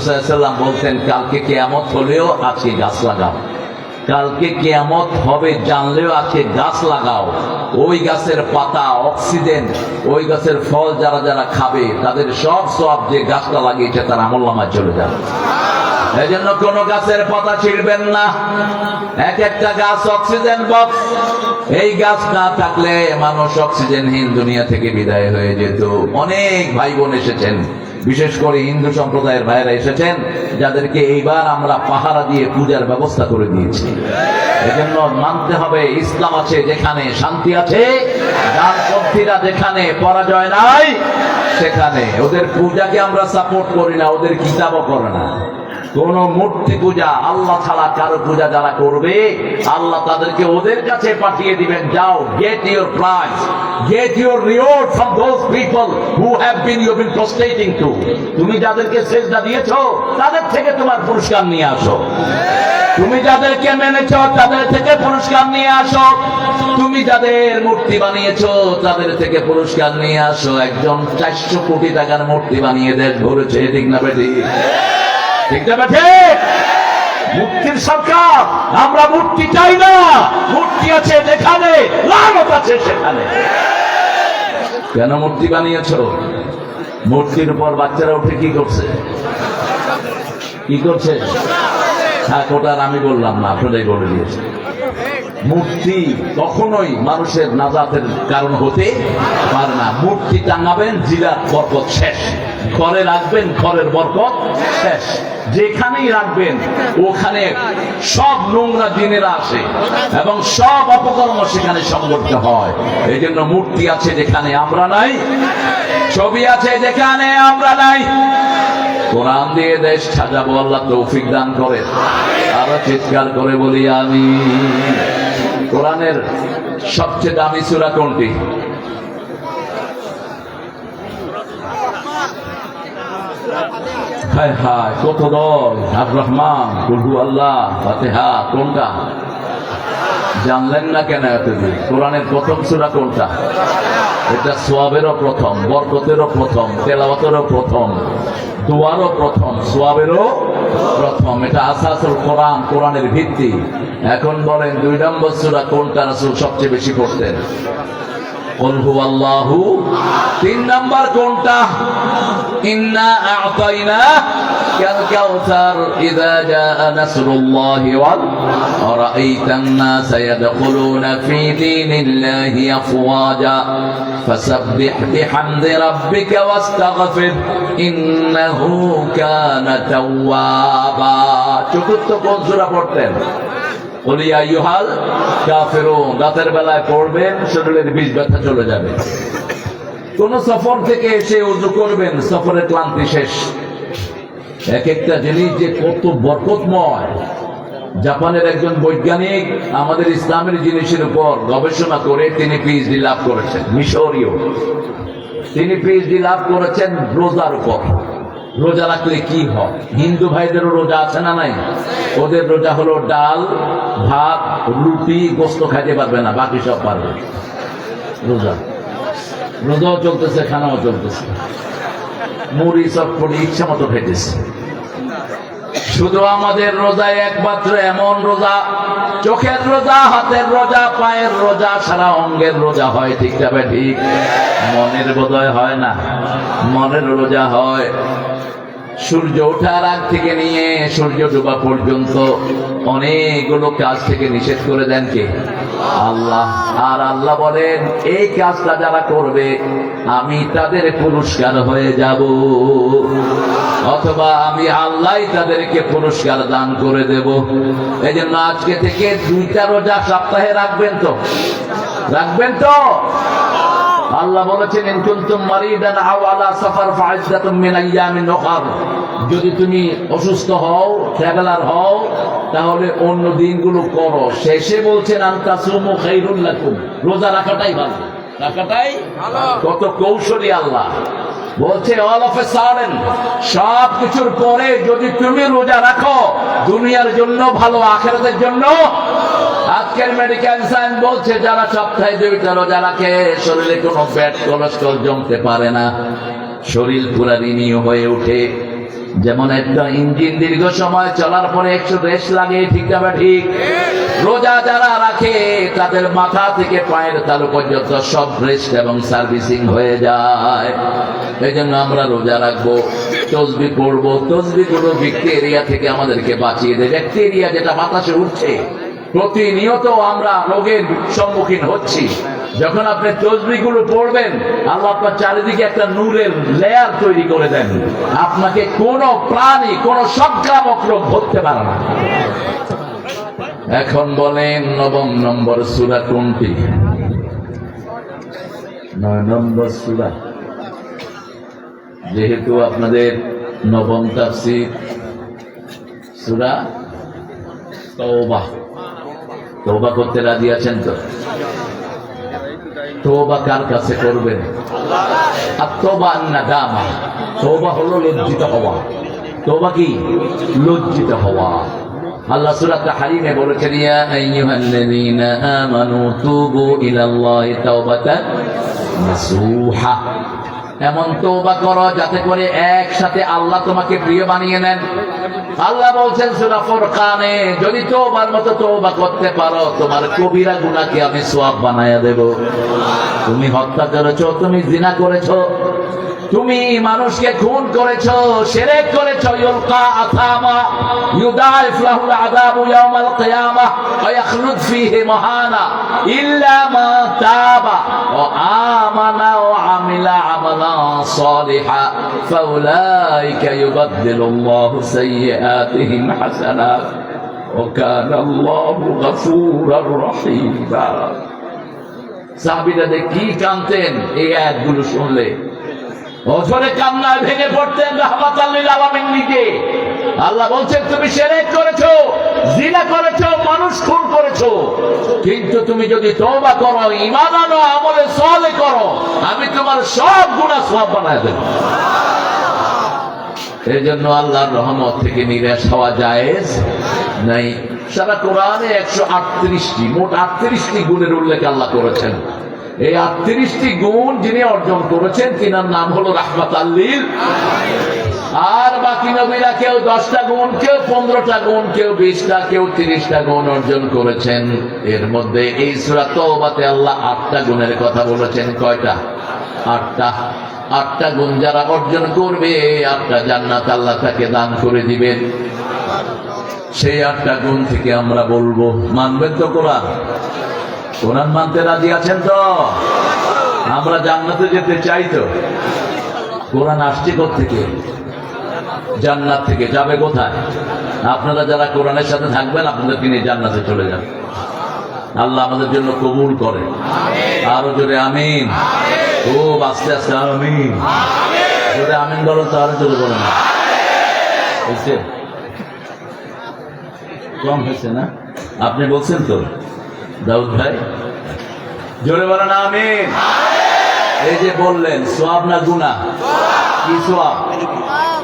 সাল্লাম বলতেন কালকে কেয়ামত হলেও আজকে গাছ লাগাও। কালকে কেয়ামত হবে, জানলেও আজকে গাছ লাগাও। ওই গাছের পাতা অক্সিজেন, ওই গাছের ফল যারা যারা খাবে, তাদের সব সব যে গাছটা লাগিয়েছে, তার আমল নামায় চলে যাবে। এই জন্য কোন গাছের পাতা ছিঁড়বেন না। এক একটা গাছ অক্সিজেন বক্স। এই গাছ না থাকলে মানুষ অক্সিজেনহীন দুনিয়া থেকে বিদায় হয়ে যেত। অনেক ভাই বোন এসেছেন। বিশেষ করে হিন্দু সম্প্রদায়ের ভাইরা এসেছেন, যাদেরকে এইবার আমরা পাহারা দিয়ে পূজার ব্যবস্থা করে দিয়েছি। এজন্য মানতে হবে, ইসলাম আছে যেখানে শান্তি আছে ডানপন্থীরা যেখানে পরাজয় নাই, সেখানে। ওদের পূজাকে আমরা সাপোর্ট করি না, ওদের কিতাবও করে না। কোন মূর্তি পূজা আল্লাহ ছাড়া কারও পূজা যারা করবে, আল্লাহ তাদেরকে ওদের কাছে পাঠিয়ে দিবেন, যাও get your prize get your reward from those people who have been you been prostrating to তুমি যাদেরকে সেজদা দিয়েছ, তাদের থেকে তোমার পুরস্কার নিয়ে আসো। তুমি যাদেরকে মেনেছো, তাদের থেকে পুরস্কার নিয়ে আসো। তুমি যাদের মূর্তি বানিয়েছো, তাদের থেকে পুরস্কার নিয়ে আসো। একজন চারশো কোটি টাকার মূর্তি বানিয়ে দেশ ঘুরেছে ঠিক না বেটি? ঠিক না মুক্তির সরকার, আমরা মূর্তি চাই না। মূর্তি আছে যেখানে লালত আছে সেখানে। কেন মূর্তি বানিয়েছো? মূর্তির উপর বাচ্চারা উঠে কি করছে? কি করছে? হ্যাঁ কোটার আমি বললাম না আপনারাই বলে দিয়েছে। মূর্তি কখনোই মানুষের নাজাতের কারণ হতে পারে না। মূর্তি টাঙাবেন জিরার বরকত শেষ। ঘরে রাখবেন, ঘরের বরকত শেষ। যেখানেই রাখবেন, ওখানে সব নোংরা দিনেরা আসে এবং সব অপকর্ম সেখানে সংগঠিত হয়। এই জন্য মূর্তি আছে যেখানে আমরা নাই, ছবি আছে যেখানে আমরা নাই। কোরআন দিয়ে দেশ সাজাবো, আল্লাহ তৌফিক দান করে। আরও চিৎকার করে বলি আমি কোরআনের সবচেয়ে দামি সুরা কোনটি? হায় হায়, কত দল? রহমান কুলহু আল্লাহ, ফাতেহা, কোনটা? জানলেন না কেন এতদিন? কোরআনের প্রথম সুরা কোনটা? এটা সোয়াবেরও প্রথম, বরকতেরও প্রথম, তেলাওয়াতেরও প্রথম, দোয়ারও প্রথম, সোয়াবেরও প্রথম। এটা আসাসুল কোরআন, কোরআনের ভিত্তি। এখন বলেন দুই নম্বর সুরা কোনটা রাসূল সবচেয়ে বেশি পড়তেন? قل هو الله তিন নাম্বার কোনটা ইন্না আ'তাইনা كالكوثر إذا جاء نصر الله ورأيت الناس يدخلون في دين الله أفواجا فسبح بحمد ربك واستغفر إنه كان توابا চতুর্থ কোন সূরা পড়তেন বলিয়া ইউহাল কাফেরুন। রাতের বেলায় পড়বেন, শরীরের বিষ ব্যথা চলে যাবে। কোন সফর থেকে এসে উজু করবেন, সফরের ক্লান্তি শেষ। এক একটা জিনিস যে কত বরকতময়। জাপানের একজন বৈজ্ঞানিক আমাদের ইসলামের জিনিসের উপর গবেষণা করে তিনি পিএইচডি লাভ করেছেন, মিশরীয়। তিনি পিএইচডি লাভ করেছেন রোজার উপর। রোজা রাখলে কি হয়? হিন্দু ভাইদেরও রোজা আছে না নাই? ওদের রোজা হলো ডাল, ভাত, রুটি, গোস্ত খাইতে পারবে না, বাকি সব পারবে। রোজা। রোজাও চলতেছে, খানাও চলতেছে। মুড়ি সব চটপটি, ইচ্ছা মতো খেতেছে শুধু আমাদের রোজায় একমাত্র এমন রোজা, চোখের রোজা, হাতের রোজা, পায়ের রোজা সারা অঙ্গের রোজা হয়, ঠিক যাবে ঠিক। মনের বোধয় হয় না। মনের রোজা হয়। সূর্য ওঠার আগ থেকে নিয়ে সূর্য ডোবা পর্যন্ত অনেকগুলো কাজ থেকে নিষেধ করে দেন কে? আল্লাহ। আর আল্লাহ বলেন, এই কাজটা যারা করবে, আমি তাদের পুরস্কার হয়ে যাব। অথবা আমি আল্লাহ তাদেরকে পুরস্কার দান করে দেব। এই জন্য আজকে থেকে দুইটা রোজা সপ্তাহে রাখবেন তো? রাখবেন তো? আল্লাহ বলেছেন ইন কুনতুম মারিদান আও আলা সাফার ফাইদাতুম মিন আইয়ামিন উখর। যদি তুমি অসুস্থ হও ট্রাভেলার হও তাহলে অন্য দিনগুলো করো। শেষে বলছেন আনতা সুমু খাইরুল লাকুম। রোজা রাখাটাই ভালো। রাখাটাই কত কৌশলী আল্লাহ। বলছে অল অফ এ সাডেন সব কিছুর পরে যদি তুমি রোজা রাখো, দুনিয়ার জন্য ভালো, আখেরাতের জন্য? আজকের মেডিকেল সায়েন্স বলছে, যারা সপ্তাহে দুইটা রোজা রাখে, শরীরে কোনো ফ্যাট কোলেস্ট্রল জমতে পারে না। শরীর পুরা ঋণীয় হয়ে ওঠে। যেমন একটা ইঞ্জিন দীর্ঘ সময় চলার পরে একশো রেস লাগে ঠিক না ঠিক। রোজা যারা রাখে, তাদের মাথা থেকে পায়ের তালু পর্যন্ত সব রেস্ট এবং সার্ভিসিং হয়ে যায়। এই জন্য আমরা রোজা রাখব, তসবি করব তসবি করব ভিক্টেরিয়া থেকে আমাদেরকে বাঁচিয়ে দেয়। ভিক্টেরিয়া যেটা বাতাসে উঠছে প্রতিনিয়ত আমরা রোগের সম্মুখীন হচ্ছি। যখন আপনি তসবিগুলো পড়বেন, আল্লাহ আপনার চারিদিকে একটা নূরের লেয়ার তৈরি করে দেন। আপনাকে কোনো প্রাণী, কোনো সংক্রামক রোগ ধরতে পারে না। এখন বলেন নবম নম্বর সুরা কোনটি? নয় নম্বর সুরা। যেহেতু আপনাদের নবম তাফসির সুরা তওবা। তওবা করতে রাজি আছেন তো? তওবা কার কাছে করবেন? আর তওবা নাদামা তওবা হলো লজ্জিত হওয়া। তওবা কি? লজ্জিত হওয়া। আল্লাহ সূরা তাহরিমে বলেছেন, ইয়া আইয়ুহাল্লাযীনা আমানু তুবু ইলাল্লাহি তাওবাতান নাসুহা। এমন তওবা করো যাতে করে একসাথে আল্লাহ তোমাকে প্রিয় বানিয়ে নেন। আল্লাহ বলছেন সুরাফর কানে যদি তওবার মতো তওবা করতে পারো, তোমার কবিরা গুণাকে আমি সোয়াব বানাইয়া দেব। তুমি হত্যা করেছ, তুমি জিনা করেছ। তুমি মানুষকে খুন করেছ শিরক করেছ, ইউলকা আসামা ইউদাইফ লাহুল আযাবু ইয়াউমাল কিয়ামাহ ওয়া ইয়াখলুদ ফীহি মাহানা, ইল্লা মা তাবা, ওয়া আমানা ওয়া আমিলা আমালান সালিহা, ফাউলাইকা ইউবাদদিলুল্লাহু সাইয়্যাতিহিম হাসানাত কানা আল্লাহু গফুরার রহিমা। সাহাবীরা কি কানতেন এই আয়াতগুলো শুনলে। অঝরে কান্নায় ভেঙে পড়তেন রহমত আলমিন নিজে। আল্লাহ বলছেন, তুমি সেরেক করেছ, জিনা করেছ, মানুষ খুন করেছ। কিন্তু তুমি যদি তওবা করো ইমান আনো, আমলে সলে করো, আমি তোমার সব গুণা সব বানায় দেব। এই জন্য আল্লাহর রহমত থেকে নিরাশ হওয়া যায় নাই। সারা কোরআনে একশো আটত্রিশটি, মোট আটত্রিশটি গুণের উল্লেখ আল্লাহ করেছেন। এই আটত্রিশটি গুণ যিনি অর্জন করেছেন, তিনার নাম হলো রাহমাত আল্লিল আর বাকি নবীরা কেউ দশটা গুণ, কেউ পনেরোটা গুণ, কেউ বিশটা, কেউ তিরিশটা গুণ অর্জন করেছেন। এর মধ্যে এই সুরা তওবাতে আল্লাহ আটটা গুণের কথা বলেছেন। কয়টা? আটটা। আটটা গুণ যারা অর্জন করবে, আটটা জান্নাত আল্লাহ তাকে দান করে দিবেন। সেই আটটা গুণ থেকে আমরা বলব। মানবেন তো কোরআন? কোরআন মানতে রাজি আছেন তো? আমরা জান্নাতে যেতে চাই তো। কোরআন আসছে থেকে জান্নাত থেকে যাবে কোথায়? আপনারা যারা কোরআনের সাথে থাকবেন আপনাদেরকে নিয়ে জান্নাতে চলে যান। আল্লাহ আমাদের জন্য কবুল করে আরও জোরে আমিন। ও আস্তে আস্তে আমিন। জোরে আমিন বলো তো, আরও জোরে বলো না কম হয়েছে না? আপনি বলছেন তো? দাউদ ভাই জোরে বলেন আমিন এই যে বললেন সোয়াব না গুনা কি সোয়াব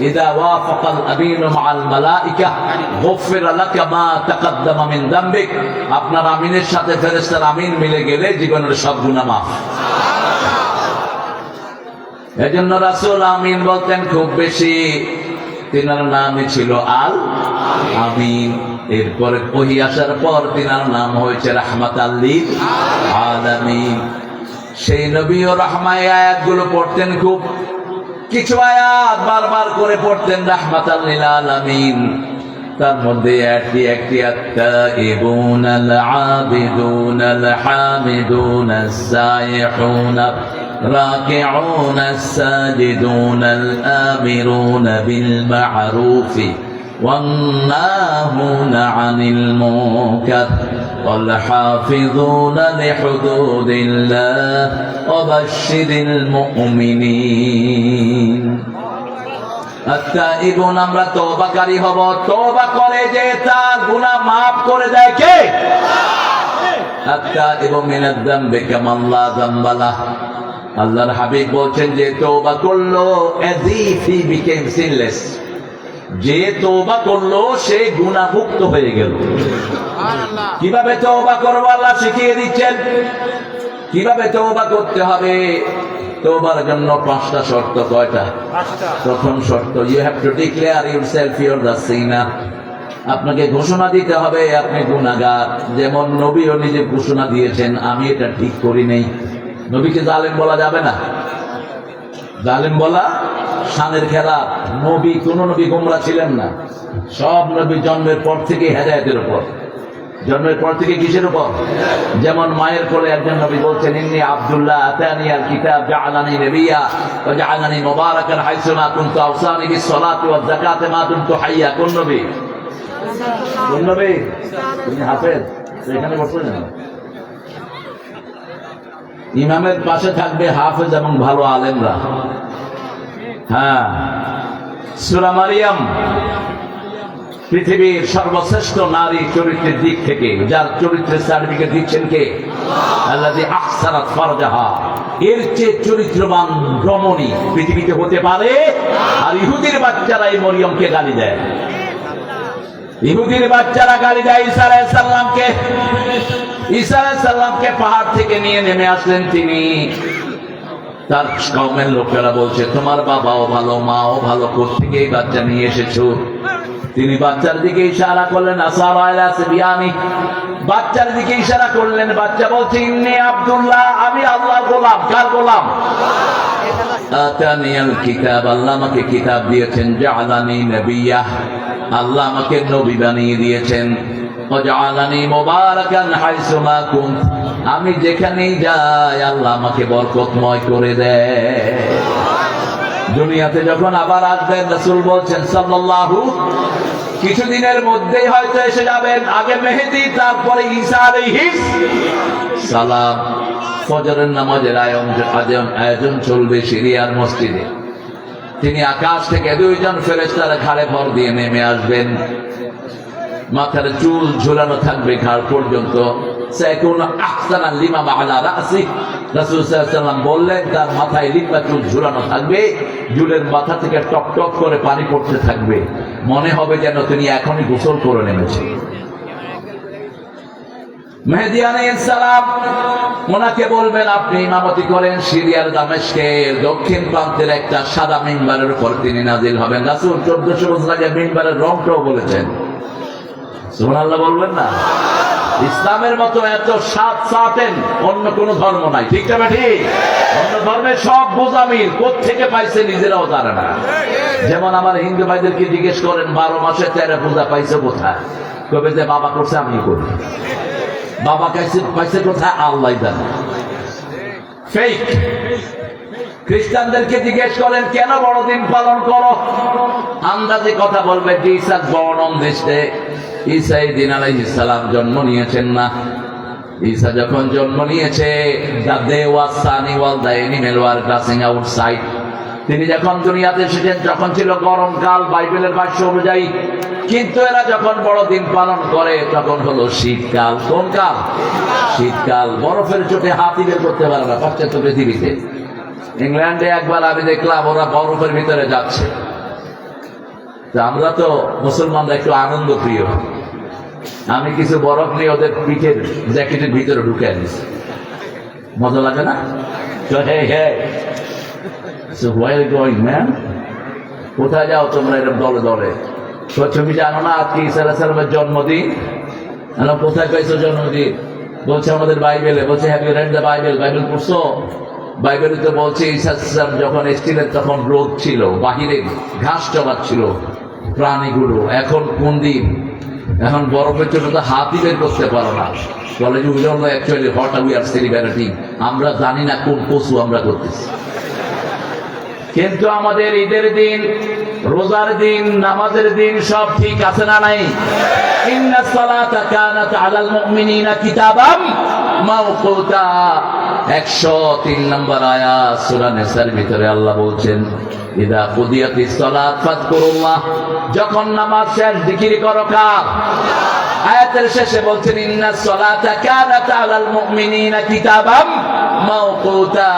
إذا وافق الأمين مع الملائكة غفر لك ما تقدم من ذنبك আপনার আমিনের সাথে ফেরেশতার আমিন মিলে গেলে জীবনের সব গুনাহ মাফ এজন্য রাসূল আমিন বলতেন খুব বেশি তিনার নামই ছিল আল আমিন। এরপরে ওহি আসার পর তিনার নাম হয়েছে রাহমাত আল্লিল আলামিন। সেই নবী ও রহমায় আয়াতগুলো পড়তেন খুব। কিছু আয়াত বারবার করে পড়তেন রাহমাত আল্লিল আলামিন। তার মধ্যে একটি একটি, আত্তাইবুন আল আবিদুন আল হামিদুন আস-সাইহুন راكعون الساجدون الآمرون بالمعروف والناهون عن المنكر والحافظون لحدود الله وبشر المؤمنين আত্মাইবুন আমরা তওবাকারী হব তওবা করে যে তার গুনাহ maaf করে দেয় কে আত্তাইবু মিনাদ যামবি কামান লা যামবালা আল্লাহর হাবিব বলছেন যে তওবা করল became যে তওবা করল সে গুনাহমুক্ত হয়ে গেল। কীভাবে তওবা করব আল্লাহ শিখিয়ে দিচ্ছেন? কীভাবে তওবা করতে হবে? তোবার জন্য পাঁচটা শর্ত কয়টা? প্রথম শর্ত you have to declare your yourself your সিনা আপনাকে ঘোষণা দিতে হবে আপনি গুণাগার যেমন নবীও নিজে ঘোষণা দিয়েছেন আমি এটা ঠিক করি নেই। নবীকে জালেম বলা যাবে না। জালেম বলা সানের খেলা। নবী, কোন নবী গোমরা ছিলেন না। সব নবী জন্মের পর থেকে হেদায়তের উপর। জন্মের পর থেকে কিসের উপর? যেমন মায়ের কোলে একজন নবী বলছেন, ইন্নি আব্দুল্লাহ আতানি আল কিতাব জাআলানি নবিয়া ওয়া জাআলানি মুবারাকান হাইসু মা কুনতু আওসানি বিস সালাতি ওয়াজ যাকাতি মা দুমতু হাইয়া। কোন নবী? কোন নবী? তুমি হাফেজ। এখানে বসে না ইমামের পাশে থাকবে হাফেজ এবং ভালো আলেমরা। হ্যাঁ। সুরা মারিয়াম, পৃথিবীর সর্বশ্রেষ্ঠ নারী চরিত্রের দিক থেকে, যার চরিত্রের সার্টিফিকেট দিচ্ছেন কে? আল্লাহ এর চেয়ে চরিত্রবান রমণী পৃথিবীতে হতে পারে, আর ইহুদির বাচ্চারা এই মরিয়মকে গালি দেয়। ইহুদির বাচ্চারা গালি দেয় ঈসা আলাইহিস ঈসা পাহাড় থেকে নিয়ে নেমে আসলেন তিনি। তার কমের লোকেরা বলছে, তোমার বাবাও ভালো, মাও ভালো কোথেকে এই বাচ্চা নিয়ে এসেছ? তিনি বাচ্চার দিকে ইশারা করলেন আসারানি বাচ্চার দিকে ইশারা করলেন, বাচ্চা বলছে, ইন্নি আব্দুল্লাহ, আমি আল্লাহ গোলাম। কার গোলাম? আতানিয়াল কিতাব, আল্লাহ আমাকে কিতাব দিয়েছেন, জাআলানি নবিয়্যাহ আল্লাহ আমাকে নবী বানিয়ে দিয়েছেন। আমি যেখানেই যাই, আল্লাহ আমাকে বরকতময় করে দেয়। দুনিয়াতে যখন আবার আসবেন, রাসূল বলছেন, সাল্লাল্লাহু, কিছুদিনের মধ্যেই হয়তো এসে যাবেন। আগে মেহেদি, তারপরে সালাম। ফজরের নামাজের আয়োজন আয়োজন চলবে সিরিয়ার মসজিদে। তিনি আকাশ থেকে দুইজন ফেরেস্তার ঘাড়ে ভর দিয়ে নেমে আসবেন। মাথার চুল ঝুলানো থাকবে ঘাড় পর্যন্ত। বললেন, তার মাথায় চুল ঝুলানো থাকবে, চুলের মাথা থেকে করে পানি পড়তে থাকবে। মনে হবে যেন তিনি এখনই গোসল করে নেমেছেন। বলবেন, আপনি ইমামতি করেন সিরিয়ার দামেস্কের দক্ষিণ প্রান্তের একটা সাদা মিম্বারের উপর তিনি নাজিল হবেন। রাসূল 1400 বছর আগে মিম্বারের রংটাও বলেছেন। সুবহানাল্লাহ বলবেন না? ইসলামের মতো এত সাত সাতেন অন্য কোন ধর্ম নাই। ঠিক না ঠিক অন্য ধর্মের সব বোঝামিল। থেকে পাইছে নিজেরাও জানে না। যেমন আমার হিন্দু ভাইদেরকে জিজ্ঞেস করেন, বারো মাসে তেরো পূজা পাইছে কোথায়? কবে যে, বাবা করছে, আমি করি। বাবা কাছে পাইছে কোথায়? আল্লাহ জানে। ফেক খ্রিস্টানদেরকে জিজ্ঞেস করেন, কেন বড়দিন পালন করো? আন্দাজে কথা বলবে জিসাস বর্ণম দেশে ঈসাই দিন আলাইহিস সালাম জন্ম নিয়েছেন না। ঈসা যখন জন্ম নিয়েছে the they was sunny wall the animal war crossing outside. তিনি যখন দুনিয়াতে এসেছেন যখন ছিল গরমকাল বাইবেলের ভাষ্য অনুযায়ী, কিন্তু এরা যখন বড় দিন পালন করে, তখন হলো শীতকাল। কোন কাল? শীতকাল। বরফের চোটে হাতি বের করতে পারে না পাশ্চাত্য পৃথিবীতে। ইংল্যান্ডে একবার আমি দেখলাম, ওরা বরফের ভিতরে যাচ্ছে। আমরা তো মুসলমানরা একটু আনন্দ প্রিয়। আমি কিছু বরফ নিয়ে ওদের পিঠের জ্যাকেটের ভিতরে ঢুকে আনিছি। মজা লাগে না? তো Man? কোথায় যাও তোমরা এরকম দলে দলে? তুমি জানো না আজকে ঈসা সালামের জন্মদিন? কোথায় পাইছো জন্মদিন? বলছে, আমাদের বাইবেলে। বলছে হ্যাভ বাইবেল বাইবেল পড়ছো? বাইবেলে তো বলছে সালাম যখন এসেছিলেন তখন রোদ ছিল, বাহিরে ঘাস চলাচ্ছিল প্রাণীগুলো। এখন কোন দিন? এখন বরফের জন্য তো হাতই বের করতে পারো না। বলে যে we don't know we are celebrating আমরা জানি না কোন পশু আমরা করতেছি। কিন্তু আমাদের ঈদের দিন, রোজার দিন, নামাজের দিন সব ঠিক আছে না নাই? ইন্না সালাতা কানাত আলাল মুমিনিনা কিতাবাম মাওকুতা। 103 নম্বর ভিতরে আল্লাহ বলছেন যখন নামাজ শেষ, জিকির করো কার? আয়াতের শেষে বলছেন, ইন্না সলাতা কানাত আলাল মুমিনিনা কিতাবাম মাওকুতা।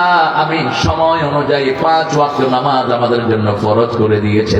আমি সময় অনুযায়ী পাঁচ ওয়াক্ত নামাজ আমাদের জন্য ফরজ করে দিয়েছে